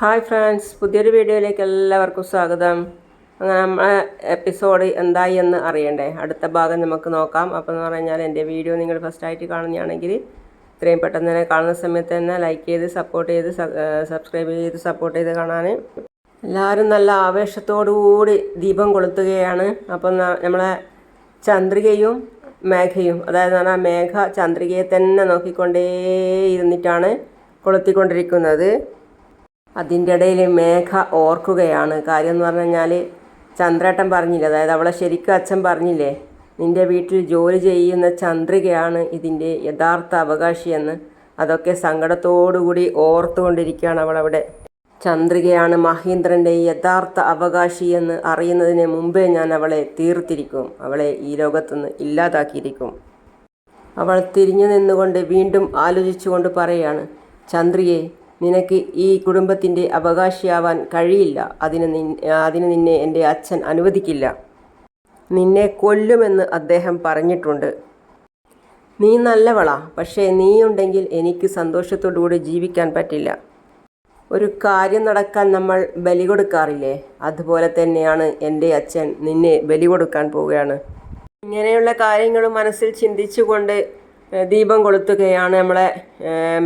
Hi friends പുതിയൊരു വീഡിയോയിലേക്ക് എല്ലാവർക്കും സ്വാഗതം. അങ്ങനെ നമ്മളെ എപ്പിസോഡ് എന്തായി എന്ന് അറിയണ്ടേ? അടുത്ത ഭാഗം നമുക്ക് നോക്കാം. അപ്പോൾ എന്ന് പറഞ്ഞാൽ എന്റെ വീഡിയോ നിങ്ങൾ ഫസ്റ്റായിട്ട് കാണുകയാണെങ്കിൽ ഇത്രയും പെട്ടെന്ന് തന്നെ കാണുന്ന സമയത്ത് തന്നെ ലൈക്ക് ചെയ്ത് സപ്പോർട്ട് ചെയ്ത് സബ്സ്ക്രൈബ് ചെയ്ത് സപ്പോർട്ട് ചെയ്ത് കാണാൻ. എല്ലാവരും നല്ല ആവേശത്തോടുകൂടി ദീപം കൊളുത്തുകയാണ്. അപ്പം നമ്മളെ ചന്ദ്രികയും മേഘയും അതായത് പറഞ്ഞാൽ മേഘ ചന്ദ്രികയെ തന്നെ നോക്കിക്കൊണ്ടേ ഇരുന്നിട്ടാണ് കൊളുത്തിക്കൊണ്ടിരിക്കുന്നത്. അതിന്റെ ഇടയിൽ മേഘ ഓർക്കുകയാണ്. കാര്യം എന്ന് പറഞ്ഞു കഴിഞ്ഞാൽ ചന്ദ്രേട്ടൻ പറഞ്ഞില്ലേ അതായത് അവളെ ശരിക്കും അച്ഛൻ പറഞ്ഞില്ലേ നിന്റെ വീട്ടിൽ ജോലി ചെയ്യുന്ന ചന്ദ്രികയാണ് ഇതിന്റെ യഥാർത്ഥ അവകാശിയെന്ന് അതൊക്കെ സങ്കടത്തോടുകൂടി ഓർത്തുകൊണ്ടിരിക്കുകയാണ് അവളവിടെ. ചന്ദ്രികയാണ് മഹീന്ദ്രന്റെ യഥാർത്ഥ അവകാശി എന്ന് അറിയുന്നതിന് മുമ്പേ ഞാൻ അവളെ തീർത്തിരിക്കും. അവളെ ഈ ലോകത്തുനിന്ന് ഇല്ലാതാക്കിയിരിക്കും. അവൾ തിരിഞ്ഞു നിന്നുകൊണ്ട് വീണ്ടും ആലോചിച്ചുകൊണ്ട് പറയുകയാണ് ചന്ദ്രിയെ നിനക്ക് ഈ കുടുംബത്തിന്റെ അവകാശിയാവാൻ കഴിയില്ല. അതിന് അതിന് നിന്നെ എന്റെ അച്ഛൻ അനുവദിക്കില്ല. നിന്നെ കൊല്ലുമെന്ന് അദ്ദേഹം പറഞ്ഞിട്ടുണ്ട്. നീ നല്ലവളാ പക്ഷേ നീയുണ്ടെങ്കിൽ എനിക്ക് സന്തോഷത്തോടുകൂടി ജീവിക്കാൻ പറ്റില്ല. ഒരു കാര്യം നടക്കാൻ നമ്മൾ ബലി കൊടുക്കാറില്ലേ? അതുപോലെ തന്നെയാണ് എന്റെ അച്ഛൻ നിന്നെ ബലി കൊടുക്കാൻ പോവുകയാണ്. ഇങ്ങനെയുള്ള കാര്യങ്ങൾ മനസ്സിൽ ചിന്തിച്ചുകൊണ്ട് ദീപം കൊളുത്തുകയാണ് നമ്മളെ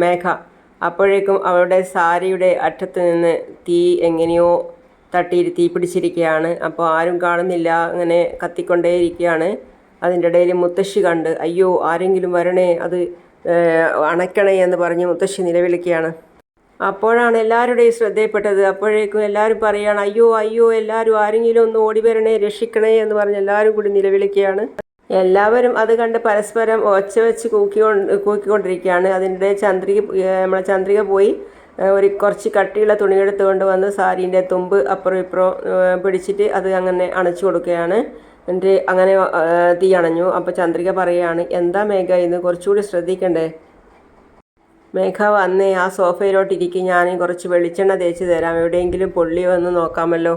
മേഘ. അപ്പോഴേക്കും അവളുടെ സാരിയുടെ അറ്റത്ത് നിന്ന് തീ എങ്ങനെയോ തട്ടിയിൽ തീ പിടിച്ചിരിക്കുകയാണ്. അപ്പോൾ ആരും കാണുന്നില്ല. അങ്ങനെ കത്തിക്കൊണ്ടേയിരിക്കുകയാണ്. അതിന്റെ ഇടയിൽ മുത്തശ്ശി കണ്ട് അയ്യോ ആരെങ്കിലും വരണേ അത് അണയ്ക്കണേ എന്ന് പറഞ്ഞ് മുത്തശ്ശി നിലവിളിക്കുകയാണ്. അപ്പോഴാണ് എല്ലാവരുടെയും ശ്രദ്ധയിൽപ്പെട്ടത്. അപ്പോഴേക്കും എല്ലാവരും പറയുകയാണ് അയ്യോ അയ്യോ എല്ലാവരും ആരെങ്കിലും ഒന്ന് ഓടി വരണേ രക്ഷിക്കണേ എന്ന് പറഞ്ഞ് എല്ലാവരും കൂടി നിലവിളിക്കുകയാണ്. എല്ലാവരും അത് കണ്ട് പരസ്പരം ഒച്ച വെച്ച് കൂക്കിക്കൊണ്ട് കൂക്കിക്കൊണ്ടിരിക്കുകയാണ്. അതിന്റെ ചന്ദ്രിക നമ്മളെ ചന്ദ്രിക പോയി ഒരു കുറച്ച് കട്ടിയുള്ള തുണിയെടുത്തുകൊണ്ട് വന്ന് സാരീന്റെ തുമ്പ് അപ്പുറം ഇപ്പുറം പിടിച്ചിട്ട് അത് അങ്ങനെ അണച്ചു കൊടുക്കുകയാണ്. എന്നിട്ട് അങ്ങനെ തീ അണഞ്ഞു. അപ്പോൾ ചന്ദ്രിക പറയുകയാണ് എന്താ മേഘ ഇന്ന് കുറച്ചുകൂടി ശ്രദ്ധിക്കണ്ടേ? മേഘ വന്നേ ആ സോഫയിലോട്ടിരിക്കും ഞാൻ കുറച്ച് വെളിച്ചെണ്ണ തേച്ച് തരാം. എവിടെയെങ്കിലും പൊള്ളിയോ വന്ന് നോക്കാമല്ലോ.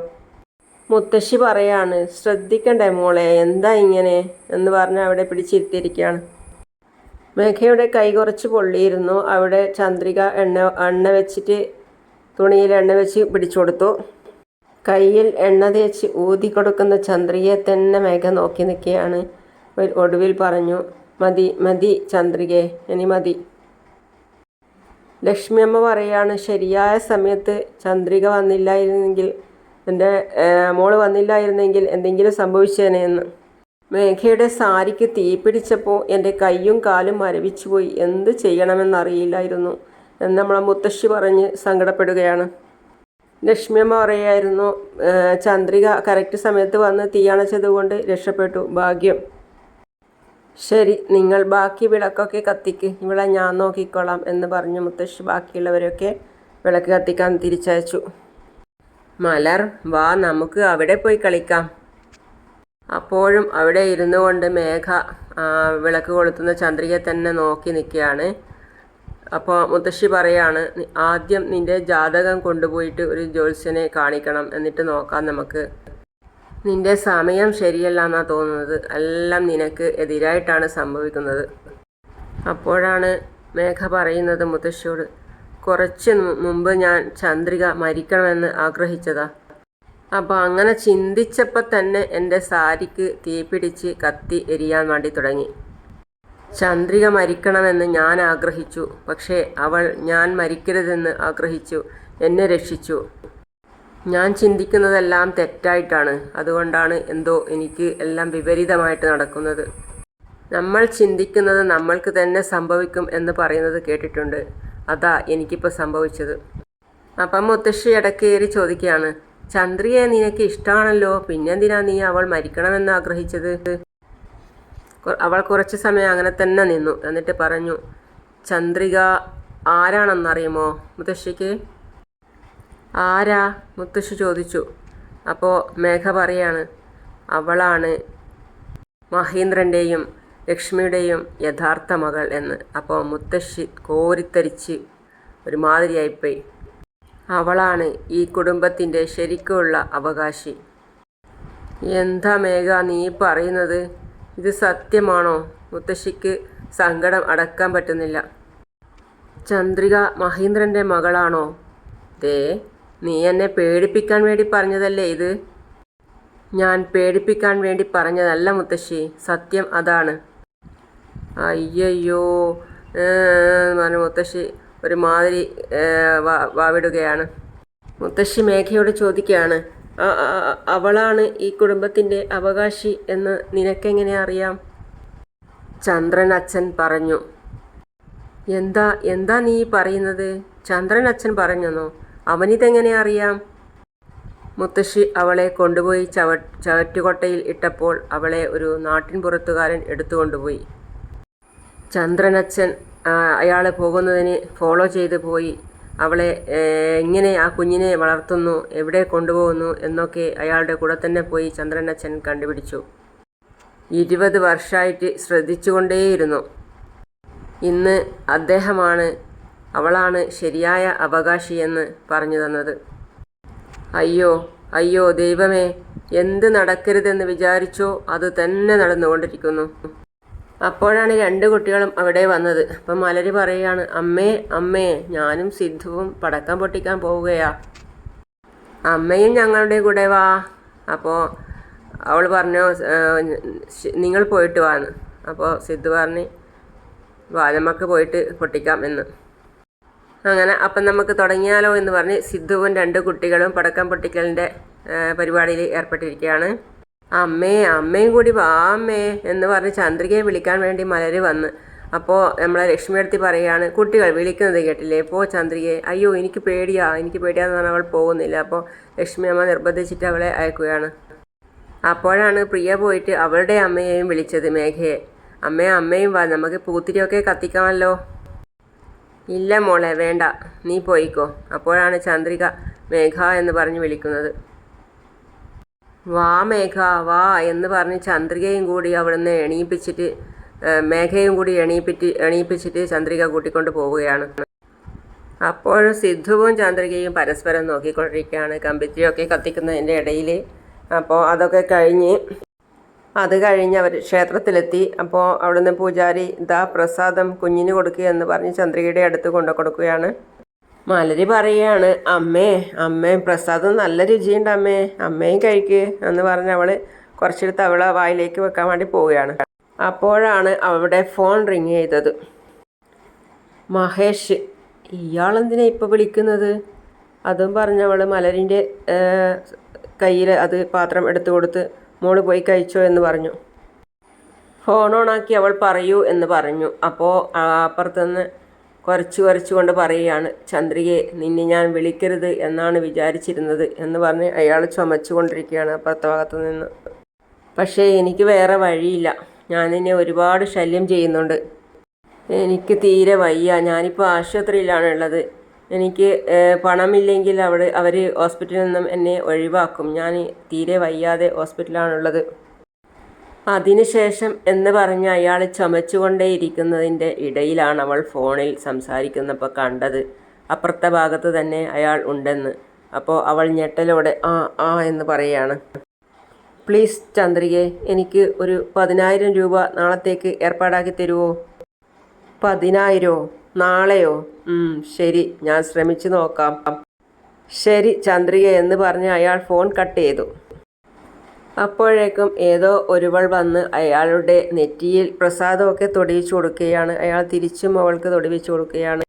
മുത്തശ്ശി പറയാണ് ശ്രദ്ധിക്കണ്ടേ മോളെ എന്താ ഇങ്ങനെ? എന്ന് പറഞ്ഞ് അവിടെ പിടിച്ചിരുത്തിയിരിക്കുകയാണ്. മേഘയുടെ കൈ കുറച്ച് പൊള്ളിയിരുന്നു. അവിടെ ചന്ദ്രിക എണ്ണ എണ്ണ വെച്ചിട്ട് തുണിയിൽ എണ്ണ വെച്ച് പിടിച്ചു കൊടുത്തു. കയ്യിൽ എണ്ണ തേച്ച് ഊതി കൊടുക്കുന്ന ചന്ദ്രികയെ തന്നെ മേഘ നോക്കി നിൽക്കുകയാണ്. ഒടുവിൽ പറഞ്ഞു മതി മതി ചന്ദ്രികയെ ഇനി മതി. ലക്ഷ്മിയമ്മ പറയാണ് ശരിയായ സമയത്ത് ചന്ദ്രിക വന്നില്ലായിരുന്നെങ്കിൽ എന്റെ മോൾ വന്നില്ലായിരുന്നെങ്കിൽ എന്തെങ്കിലും സംഭവിച്ചേനെ എന്ന്. മേഘയുടെ സാരിക്ക് തീ പിടിച്ചപ്പോൾ എന്റെ കൈയും കാലും മരവിച്ചു പോയി. എന്ത് ചെയ്യണമെന്നറിയില്ലായിരുന്നു. എന്ന് നമ്മളെ മുത്തശ്ശി പറഞ്ഞ് സങ്കടപ്പെടുകയാണ്. ലക്ഷ്മിയമ്മ പറയായിരുന്നു ചന്ദ്രിക കറക്റ്റ് സമയത്ത് വന്ന് തീയണച്ചതുകൊണ്ട് രക്ഷപ്പെട്ടു. ഭാഗ്യം. ശരി നിങ്ങൾ ബാക്കി വിളക്കൊക്കെ കത്തിക്ക്. ഇവിടെ ഞാൻ നോക്കിക്കോളാം എന്ന് പറഞ്ഞു മുത്തശ്ശി. ബാക്കിയുള്ളവരൊക്കെ വിളക്ക് കത്തിക്കാൻ തിരിച്ചയച്ചു. മലർ വാ നമുക്ക് അവിടെ പോയി കളിക്കാം. അപ്പോഴും അവിടെ ഇരുന്നു കൊണ്ട് മേഘ വിളക്ക് കൊളുത്തുന്ന ചന്ദ്രികയെ തന്നെ നോക്കി നിൽക്കുകയാണ്. അപ്പോൾ മുത്തശ്ശി പറയാണ് ആദ്യം നിന്റെ ജാതകം കൊണ്ടുപോയിട്ട് ഒരു ജ്യോത്സ്യനെ കാണിക്കണം എന്നിട്ട് നോക്കാം നമുക്ക്. നിന്റെ സമയം ശരിയല്ല എന്നാണ് തോന്നുന്നത്. എല്ലാം നിനക്ക് എതിരായിട്ടാണ് സംഭവിക്കുന്നത്. അപ്പോഴാണ് മേഘ പറയുന്നത് മുത്തശ്ശിയോട് കുറച്ച് മുമ്പ് ഞാൻ ചന്ദ്രിക മരിക്കണമെന്ന് ആഗ്രഹിച്ചതാ. അപ്പോൾ അങ്ങനെ ചിന്തിച്ചപ്പോൾ തന്നെ എന്റെ സാരിക്ക് തീ പിടിച്ച് കത്തി എരിയാൻ വേണ്ടി തുടങ്ങി. ചന്ദ്രിക മരിക്കണമെന്ന് ഞാൻ ആഗ്രഹിച്ചു. പക്ഷേ അവൾ ഞാൻ മരിക്കരുതെന്ന് ആഗ്രഹിച്ചു. എന്നെ രക്ഷിച്ചു. ഞാൻ ചിന്തിക്കുന്നതെല്ലാം തെറ്റായിട്ടാണ്. അതുകൊണ്ടാണ് എന്തോ എനിക്ക് എല്ലാം വിപരീതമായിട്ട് നടക്കുന്നത്. നമ്മൾ ചിന്തിക്കുന്നത് നമ്മൾക്ക് തന്നെ സംഭവിക്കും എന്ന് പറയുന്നത് കേട്ടിട്ടുണ്ട്. അതാ എനിക്കിപ്പോൾ സംഭവിച്ചത്. അപ്പം മുത്തശ്ശി ഇടക്കേറി ചോദിക്കുകയാണ് ചന്ദ്രിയെ നിനക്ക് ഇഷ്ടമാണല്ലോ പിന്നെന്തിനാ നീ അവൾ മരിക്കണമെന്ന് ആഗ്രഹിച്ചത്? അവൾ കുറച്ച് സമയം അങ്ങനെ തന്നെ നിന്നു. എന്നിട്ട് പറഞ്ഞു ചന്ദ്രിക ആരാണെന്നറിയുമോ മുത്തശ്ശിക്ക്? ആരാ? മുത്തശ്ശി ചോദിച്ചു. അപ്പോൾ മേഘ പറയാണ് അവളാണ് മഹേന്ദ്രന്റെയും ലക്ഷ്മിയുടെയും യഥാർത്ഥ മകൾ എന്ന്. അപ്പോൾ മുത്തശ്ശി കോരിത്തരിച്ച് ഒരുമാതിരിയായിപ്പോയി. അവളാണ് ഈ കുടുംബത്തിന്റെ ശരിക്കുള്ള അവകാശി. എന്താ മേഘ നീ പറയുന്നത്? ഇത് സത്യമാണോ? മുത്തശ്ശിക്ക് സങ്കടം അടക്കാൻ പറ്റുന്നില്ല. ചന്ദ്രിക മഹേന്ദ്രന്റെ മകളാണോ? ദേ നീ എന്നെ പേടിപ്പിക്കാൻ വേണ്ടി പറഞ്ഞതല്ലേ ഇത്? ഞാൻ പേടിപ്പിക്കാൻ വേണ്ടി പറഞ്ഞതല്ല മുത്തശ്ശി. സത്യം അതാണ്. അയ്യയ്യോ. പറഞ്ഞു മുത്തശ്ശി ഒരുമാതിരി വാവിടുകയാണ്. മുത്തശ്ശി മേഘയോട് ചോദിക്കുകയാണ് "അ- അ- അ- അവളാണ് ഈ കുടുംബത്തിന്റെ അവകാശി എന്ന് നിനക്കെങ്ങനെ അറിയാം? ചന്ദ്രൻ അച്ഛൻ പറഞ്ഞു എന്താ എന്താ നീ പറയുന്നത്? ചന്ദ്രൻ അച്ഛൻ പറഞ്ഞെന്നോ അവനിതെങ്ങനെ അറിയാം? മുത്തശ്ശി അവളെ കൊണ്ടുപോയി ചവ ചവറ്റുകൊട്ടയിൽ ഇട്ടപ്പോൾ അവളെ ഒരു നാട്ടിൻപുറത്തുകാരൻ എടുത്തുകൊണ്ടുപോയി. ചന്ദ്രനച്ഛൻ അയാൾ പോകുന്നതിന് ഫോളോ ചെയ്ത് പോയി. അവളെ എങ്ങനെ ആ കുഞ്ഞിനെ വളർത്തുന്നു എവിടെ കൊണ്ടുപോകുന്നു എന്നൊക്കെ അയാളുടെ കൂടെ തന്നെ പോയി ചന്ദ്രനച്ഛൻ കണ്ടുപിടിച്ചു. ഇരുപത് വർഷമായിട്ട് ശ്രദ്ധിച്ചുകൊണ്ടേയിരുന്നു. ഇന്ന് അദ്ദേഹമാണ് അവളാണ് ശരിയായ അവകാശിയെന്ന് പറഞ്ഞു തന്നത്. അയ്യോ അയ്യോ ദൈവമേ എന്ത് നടക്കരുതെന്ന് വിചാരിച്ചോ അത് തന്നെ നടന്നുകൊണ്ടിരിക്കുന്നു. അപ്പോഴാണ് രണ്ട് കുട്ടികളും അവിടെ വന്നത്. അപ്പം മലരി പറയുകയാണ് അമ്മേ അമ്മേ ഞാനും സിദ്ധുവും പടക്കം പൊട്ടിക്കാൻ പോവുകയാ. അമ്മയും ഞങ്ങളുടെ കൂടെ വാ. അപ്പോൾ അവൾ പറഞ്ഞു നിങ്ങൾ പോയിട്ട് വാന്ന്. അപ്പോൾ സിദ്ധു പറഞ്ഞ് വാ നമുക്ക് പോയിട്ട് പൊട്ടിക്കാം എന്ന്. അങ്ങനെ അപ്പം നമുക്ക് തുടങ്ങിയാലോ എന്ന് പറഞ്ഞ് സിദ്ധുവും രണ്ട് കുട്ടികളും പടക്കം പൊട്ടിക്കലിന്റെ പരിപാടിയിൽ ഏർപ്പെട്ടിരിക്കുകയാണ്. അമ്മേ അമ്മയും കൂടി വാ അമ്മേ എന്ന് പറഞ്ഞ് ചന്ദ്രികയെ വിളിക്കാൻ വേണ്ടി മലര് വന്ന്. അപ്പോൾ നമ്മളെ ലക്ഷ്മി ലക്ഷ്മിയെടുത്തി പറയുകയാണ് കുട്ടികൾ വിളിക്കുന്നത് കേട്ടില്ലേ? പോ ചന്ദ്രികയെ. അയ്യോ എനിക്ക് പേടിയാ എനിക്ക് പേടിയാന്ന് പറഞ്ഞാൽ അവൾ പോകുന്നില്ല. അപ്പോൾ ലക്ഷ്മി അമ്മ നിർബന്ധിച്ചിട്ട് അവളെ അയക്കുകയാണ്. അപ്പോഴാണ് പ്രിയ പോയിട്ട് അവളുടെ അമ്മയെയും വിളിച്ചത് മേഘയെ. അമ്മേ അമ്മയും വാ നമുക്ക് പൂത്തിരിയൊക്കെ കത്തിക്കാമല്ലോ. ഇല്ല മോളെ വേണ്ട. നീ പോയിക്കോ. അപ്പോഴാണ് ചന്ദ്രിക മേഘ എന്ന് പറഞ്ഞ് വിളിക്കുന്നത്. വാ മേഘ വാ എന്ന് പറഞ്ഞ് ചന്ദ്രികയും കൂടി അവിടുന്ന് എണീപ്പിച്ചിട്ട് മേഘയും കൂടി എണീപ്പിറ്റ് എണീപ്പിച്ചിട്ട് ചന്ദ്രിക കൂട്ടിക്കൊണ്ട് പോവുകയാണ്. അപ്പോഴും സിദ്ധുവും ചന്ദ്രികയും പരസ്പരം നോക്കിക്കൊണ്ടിരിക്കുകയാണ്. കമ്പിത്തിയൊക്കെ കത്തിക്കുന്നതിന്റെ ഇടയിൽ. അപ്പോൾ അതൊക്കെ കഴിഞ്ഞ് അത് കഴിഞ്ഞ് അവർ ക്ഷേത്രത്തിലെത്തി. അപ്പോൾ അവിടുന്ന് പൂജാരി ഇതാ പ്രസാദം കുഞ്ഞിന് കൊടുക്കുക എന്ന് പറഞ്ഞ് ചന്ദ്രികയുടെ അടുത്ത് കൊണ്ടു കൊടുക്കുകയാണ് മലരി പറയുകയാണ് അമ്മേ അമ്മേ പ്രസാദം നല്ല രുചിയുണ്ട് അമ്മേ അമ്മയും കഴിക്ക് എന്ന് പറഞ്ഞ് അവൾ കുറച്ചെടുത്ത് അവളെ വായിലേക്ക് വെക്കാൻ വേണ്ടി പോവുകയാണ്. അപ്പോഴാണ് അവളുടെ ഫോൺ റിങ് ചെയ്തത്. മഹേഷ് ഇയാളെന്തിനാ ഇപ്പോൾ വിളിക്കുന്നത്? അതും പറഞ്ഞവൾ മലരിന്റെ കയ്യിൽ അത് പാത്രം എടുത്തു കൊടുത്ത് മോൾ പോയി കഴിച്ചോ എന്ന് പറഞ്ഞു. ഫോൺ ഓണാക്കി അവൾ പറയൂ എന്ന് പറഞ്ഞു. അപ്പോൾ അപ്പുറത്തുനിന്ന് കുറച്ച് കുറച്ചുകൊണ്ട് പറയുകയാണ് ചന്ദ്രികയെ നിന്നെ ഞാൻ വിളിക്കരുത് എന്നാണ് വിചാരിച്ചിരുന്നത് എന്ന് പറഞ്ഞ് അയാൾ ചുമച്ചുകൊണ്ടിരിക്കുകയാണ് അപ്പുറത്തെ നിന്ന്. പക്ഷേ എനിക്ക് വേറെ വഴിയില്ല. ഞാൻ നിന്നെ ഒരുപാട് ശല്യം ചെയ്യുന്നുണ്ട്. എനിക്ക് തീരെ വയ്യ. ഞാനിപ്പോൾ ആശുപത്രിയിലാണ് ഉള്ളത്. എനിക്ക് പണമില്ലെങ്കിൽ അവിടെ അവർ ഹോസ്പിറ്റലിൽ നിന്നും എന്നെ ഒഴിവാക്കും. ഞാൻ തീരെ വയ്യാതെ ഹോസ്പിറ്റലിലാണുള്ളത്. അതിനുശേഷം എന്ന് പറഞ്ഞ് അയാൾ ചുമച്ചുകൊണ്ടേയിരിക്കുന്നതിന്റെ ഇടയിലാണ് അവൾ ഫോണിൽ സംസാരിക്കുന്നപ്പോൾ കണ്ടത്. അപ്പുറത്തെ ഭാഗത്ത് തന്നെ അയാൾ ഉണ്ടെന്ന്. അപ്പോൾ അവൾ ഞെട്ടലോടെ ആ ആ എന്ന് പറയുകയാണ്. പ്ലീസ് ചന്ദ്രികെ എനിക്ക് ഒരു പതിനായിരം രൂപ നാളത്തേക്ക് ഏർപ്പാടാക്കി തരുമോ പതിനായിരോ? നാളെയോ? ശരി ഞാൻ ശ്രമിച്ചു നോക്കാം. ശരി ചന്ദ്രിക എന്ന് പറഞ്ഞ് അയാൾ ഫോൺ കട്ട് ചെയ്തു. അപ്പോഴേക്കും ഏതോ ഒരുവൾ വന്ന് അയാളുടെ നെറ്റിയിൽ പ്രസാദമൊക്കെ തൊടിയിച്ചു കൊടുക്കുകയാണ്. അയാൾ തിരിച്ചും അവൾക്ക് തൊടിവിച്ചു കൊടുക്കുകയാണ്.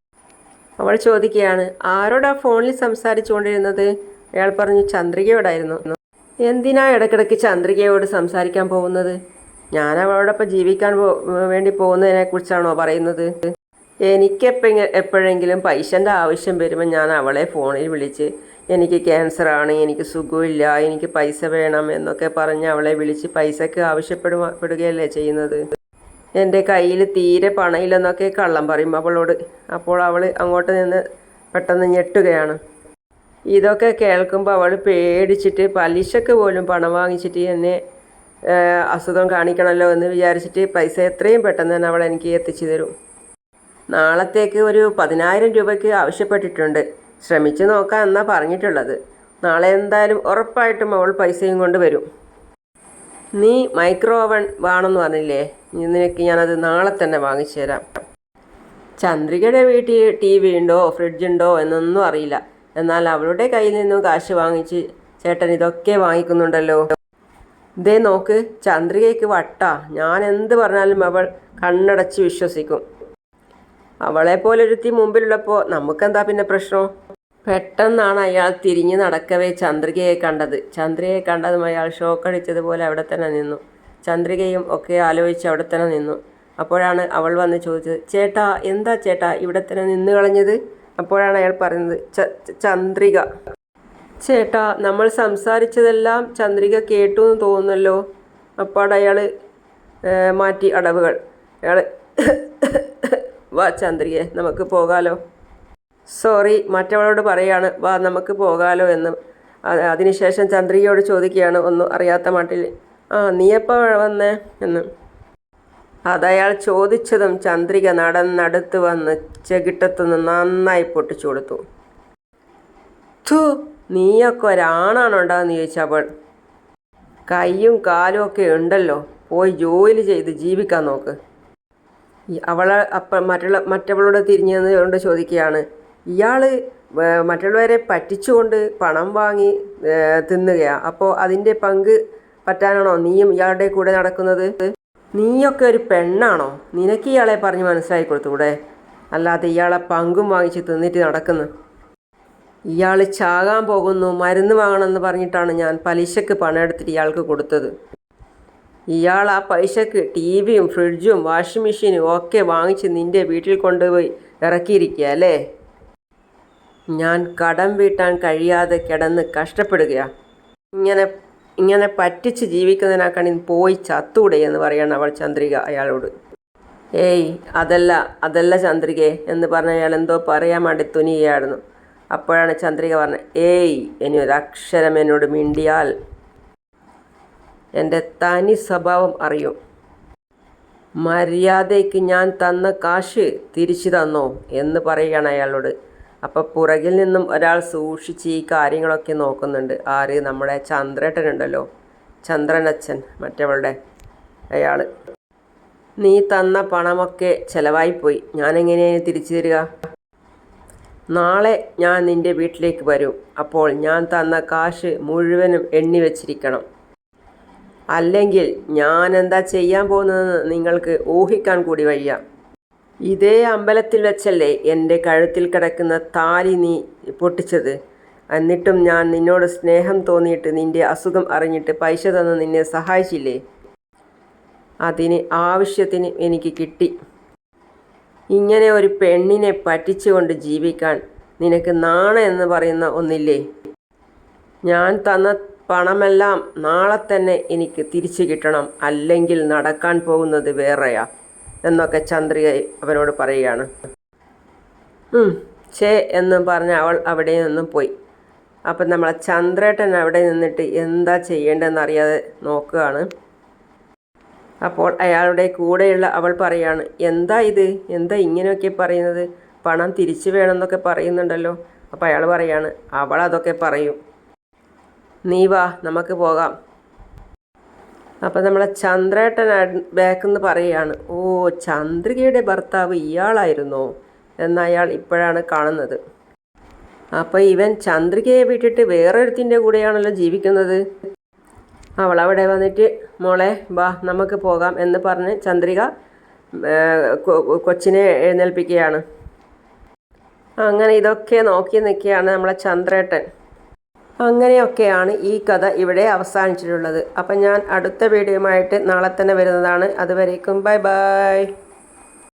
അവൾ ചോദിക്കുകയാണ് ആരോടാ ഫോണിൽ സംസാരിച്ചുകൊണ്ടിരുന്നത്? അയാൾ പറഞ്ഞു ചന്ദ്രികയോടായിരുന്നു. എന്തിനാ ഇടയ്ക്കിടയ്ക്ക് ചന്ദ്രികയോട് സംസാരിക്കാൻ പോകുന്നത്? ഞാൻ അവളോടൊപ്പം ജീവിക്കാൻ വേണ്ടി പോകുന്നതിനെ കുറിച്ചാണോ പറയുന്നത്? എനിക്കെപ്പ എപ്പോഴെങ്കിലും പൈസന്റെ ആവശ്യം വരുമ്പോൾ ഞാൻ അവളെ ഫോണിൽ വിളിച്ച് എനിക്ക് ക്യാൻസറാണ് എനിക്ക് സുഖമില്ല എനിക്ക് പൈസ വേണം എന്നൊക്കെ പറഞ്ഞ് അവളെ വിളിച്ച് പൈസയ്ക്ക് ആവശ്യപ്പെടുപ്പെടുകയല്ലേ ചെയ്യുന്നത്. എന്റെ കയ്യിൽ തീരെ പണയില്ലെന്നൊക്കെ കള്ളം പറയും അവളോട്. അപ്പോൾ അവൾ അങ്ങോട്ട് നിന്ന് പെട്ടെന്ന് ഞെട്ടുകയാണ്. ഇതൊക്കെ കേൾക്കുമ്പോൾ അവൾ പേടിച്ചിട്ട് പലിശക്ക് പോലും പണം വാങ്ങിച്ചിട്ട് എന്നെ അസുഖം കാണിക്കണമല്ലോ എന്ന് വിചാരിച്ചിട്ട് പൈസ എത്രയും പെട്ടെന്ന് തന്നെ അവൾ എനിക്ക് എത്തിച്ചു തരും. നാളത്തേക്ക് ഒരു പതിനായിരം രൂപയ്ക്ക് ആവശ്യപ്പെട്ടിട്ടുണ്ട്. ശ്രമിച്ചു നോക്കാം എന്നാണ് പറഞ്ഞിട്ടുള്ളത്. നാളെ എന്തായാലും ഉറപ്പായിട്ടും അവൾ പൈസയും കൊണ്ട് വരും. നീ മൈക്രോ ഓവൻ വേണമെന്ന് പറഞ്ഞില്ലേ? നിനക്ക് ഞാനത് നാളെ തന്നെ വാങ്ങിച്ചു തരാം. ചന്ദ്രികയുടെ വീട്ടിൽ ടി വി ഉണ്ടോ ഫ്രിഡ്ജ് ഉണ്ടോ എന്നൊന്നും അറിയില്ല. എന്നാൽ അവളുടെ കയ്യിൽ നിന്നും കാശ് വാങ്ങിച്ച് ചേട്ടൻ ഇതൊക്കെ വാങ്ങിക്കുന്നുണ്ടല്ലോ. ഇതേ നോക്ക് ചന്ദ്രികയ്ക്ക് വട്ടാ. ഞാൻ എന്ത് പറഞ്ഞാലും അവൾ കണ്ണടച്ച് വിശ്വസിക്കും. അവളെ പോലൊരുത്തി മുമ്പിലുള്ളപ്പോൾ നമുക്കെന്താ പിന്നെ പ്രശ്നം? പെട്ടെന്നാണ് അയാൾ തിരിഞ്ഞു നടക്കവേ ചന്ദ്രികയെ കണ്ടത്. ചന്ദ്രികയെ കണ്ടതും അയാൾ ഷോക്കടിച്ചതുപോലെ അവിടെ തന്നെ നിന്നു. ചന്ദ്രികയും ഒക്കെ ആലോചിച്ച് അവിടെ തന്നെ നിന്നു. അപ്പോഴാണ് അവൾ വന്ന് ചോദിച്ചത് ചേട്ടാ എന്താ ചേട്ടാ ഇവിടെ തന്നെ നിന്ന് കളഞ്ഞത്? അപ്പോഴാണ് അയാൾ പറയുന്നത് "ച- ച- ചന്ദ്രിക. ചേട്ടാ നമ്മൾ സംസാരിച്ചതെല്ലാം ചന്ദ്രിക കേട്ടു എന്ന് തോന്നുന്നല്ലോ? അപ്പാട് അയാൾ മാറ്റി അടവുകൾ. അയാൾ വാ ചന്ദ്രികെ നമുക്ക് പോകാലോ. സോറി മറ്റവളോട് പറയാണ് വാ നമുക്ക് പോകാലോ എന്ന്. അതിനുശേഷം ചന്ദ്രികയോട് ചോദിക്കുകയാണ് ഒന്നും അറിയാത്ത മട്ടിൽ ആ നീ എപ്പോൾ വന്നേ? എന്ന്. അതയാൾ ചോദിച്ചതും ചന്ദ്രിക നടന്നടുത്ത് വന്ന് ചെകിട്ടത്തുനിന്ന് നന്നായി പൊട്ടിച്ചു കൊടുത്തു. ഥു നീയൊക്കെ ഒരാണാണോ ഉണ്ടാന്ന് ചോദിച്ചവൾ കൈയും കാലും ഒക്കെ ഉണ്ടല്ലോ പോയി ജോലി ചെയ്ത് ജീവിക്കാൻ നോക്ക്. അവളെ അപ്പം മറ്റുള്ള മറ്റവളോട് തിരിഞ്ഞു കൊണ്ട് ചോദിക്കുകയാണ് ഇയാൾ മറ്റുള്ളവരെ പറ്റിച്ചുകൊണ്ട് പണം വാങ്ങി തിന്നുകയാണ് അപ്പോൾ അതിന്റെ പങ്ക് പറ്റാനാണോ? നീയും ഇയാളുടെ കൂടെ നടക്കുന്നത്? നീയൊക്കെ ഒരു പെണ്ണാണോ? നിനക്ക് ഇയാളെ പറഞ്ഞ് മനസ്സിലാക്കി കൊടുത്തൂടെ അല്ലാതെ ഇയാളെ പങ്കും വാങ്ങിച്ച് തിന്നിട്ട് നടക്കുന്നു. ഇയാൾ ചാകാൻ പോകുന്നു മരുന്ന് വാങ്ങണമെന്ന് പറഞ്ഞിട്ടാണ് ഞാൻ പലിശക്ക് പണം എടുത്തിട്ട് ഇയാൾക്ക് കൊടുത്തത്. ഇയാൾ ആ പൈസക്ക് ടി വിയും ഫ്രിഡ്ജും വാഷിംഗ് മെഷീനും ഒക്കെ വാങ്ങിച്ച് നിന്റെ വീട്ടിൽ കൊണ്ടുപോയി ഇറക്കിയിരിക്കുക അല്ലേ? ഞാൻ കടം വീട്ടാൻ കഴിയാതെ കിടന്ന് കഷ്ടപ്പെടുകയാ. ഇങ്ങനെ ഇങ്ങനെ പറ്റിച്ച് ജീവിക്കുന്നതിനാക്കാണ് പോയി ചത്തൂടെ എന്ന് പറയാണ് അവൾ ചന്ദ്രിക അയാളോട്. ഏയ് അതല്ല അതല്ല ചന്ദ്രികയെ എന്ന് പറഞ്ഞ അയാൾ എന്തോ പറയാൻ വേണ്ടി തുനിയായിരുന്നു അപ്പോഴാണ് ചന്ദ്രിക പറഞ്ഞത് ഏയ് ഇനി ഒരക്ഷരം എന്നോട് മിണ്ടിയാൽ എന്റെ തനി സ്വഭാവം അറിയും. മര്യാദയ്ക്ക് ഞാൻ തന്ന കാശ് തിരിച്ചു തന്നോ? എന്ന് പറയുകയാണ് അയാളോട്. അപ്പോൾ പുറകിൽ നിന്നും ഒരാൾ സൂക്ഷിച്ച് ഈ കാര്യങ്ങളൊക്കെ നോക്കുന്നുണ്ട്. ആര്? നമ്മുടെ ചന്ദ്രേട്ടനുണ്ടല്ലോ. ചന്ദ്രനച്ഛൻ മറ്റവളുടെ അയാൾ നീ തന്ന പണമൊക്കെ ചിലവായിപ്പോയി. ഞാനെങ്ങനെയാണ് തിരിച്ചു തരിക? നാളെ ഞാൻ നിന്റെ വീട്ടിലേക്ക് വരും. അപ്പോൾ ഞാൻ തന്ന കാശ് മുഴുവനും എണ്ണി വച്ചിരിക്കണം. അല്ലെങ്കിൽ ഞാൻ എന്താ ചെയ്യാൻ പോകുന്നതെന്ന് നിങ്ങൾക്ക് ഊഹിക്കാൻ കൂടി വയ്യ. ഇതേ അമ്പലത്തിൽ വെച്ചല്ലേ എന്റെ കഴുത്തിൽ കിടക്കുന്ന താലി നീ പൊട്ടിച്ചത്. എന്നിട്ടും ഞാൻ നിന്നോട് സ്നേഹം തോന്നിയിട്ട് നിന്റെ അസുഖം അറിഞ്ഞിട്ട് പൈസ തന്ന് നിന്നെ സഹായിച്ചില്ലേ? അതിന് ആവശ്യത്തിന് എനിക്ക് കിട്ടി. ഇങ്ങനെ ഒരു പെണ്ണിനെ പറ്റിച്ചുകൊണ്ട് ജീവിക്കാൻ നിനക്ക് നാണ എന്ന് പറയുന്ന ഒന്നില്ലേ? ഞാൻ തന്ന പണമെല്ലാം നാളെ തന്നെ എനിക്ക് തിരിച്ചു കിട്ടണം. അല്ലെങ്കിൽ നടക്കാൻ പോകുന്നത് വേറെയാ. എന്നൊക്കെ ചന്ദ്രിക അവനോട് പറയുകയാണ്. ചേ എന്ന് പറഞ്ഞ് അവൾ അവിടെ നിന്നും പോയി. അപ്പം നമ്മളെ ചന്ദ്രേട്ടൻ അവിടെ നിന്നിട്ട് എന്താ ചെയ്യേണ്ടതെന്ന് അറിയാതെ നോക്കുകയാണ്. അപ്പോൾ അയാളുടെ കൂടെയുള്ള അവൾ പറയാണ് എന്താ ഇത്? എന്താ ഇങ്ങനെയൊക്കെ പറയുന്നത്? പണം തിരിച്ചു വേണമെന്നൊക്കെ പറയുന്നുണ്ടല്ലോ. അപ്പോൾ അയാൾ പറയാണ് അവൾ അതൊക്കെ പറയും. നീ വാ നമുക്ക് പോകാം. അപ്പം നമ്മളെ ചന്ദ്രേട്ടൻ ബാക്ക് എന്ന് പറയുകയാണ് ഓ ചന്ദ്രികയുടെ ഭർത്താവ് ഇയാളായിരുന്നോ? എന്ന് അയാൾ ഇപ്പോഴാണ് കാണുന്നത്. അപ്പോൾ ഇവൻ ചന്ദ്രികയെ വിട്ടിട്ട് വേറൊരുത്തിന്റെ കൂടെയാണല്ലോ ജീവിക്കുന്നത്. അവൾ അവിടെ വന്നിട്ട് മോളെ വാ നമുക്ക് പോകാം എന്ന് പറഞ്ഞ് ചന്ദ്രിക കൊച്ചിനെ എഴുന്നേൽപ്പിക്കുകയാണ്. അങ്ങനെ ഇതൊക്കെ നോക്കി നിൽക്കുകയാണ് നമ്മളെ ചന്ദ്രേട്ടൻ. അങ്ങനെയൊക്കെയാണ് ഈ കഥ ഇവിടെ അവസാനിച്ചിട്ടുള്ളത്. അപ്പം ഞാൻ അടുത്ത വീഡിയോയുമായിട്ട് നാളെ തന്നെ വരുന്നതാണ്. അതുവരേക്കും ബൈ ബൈ.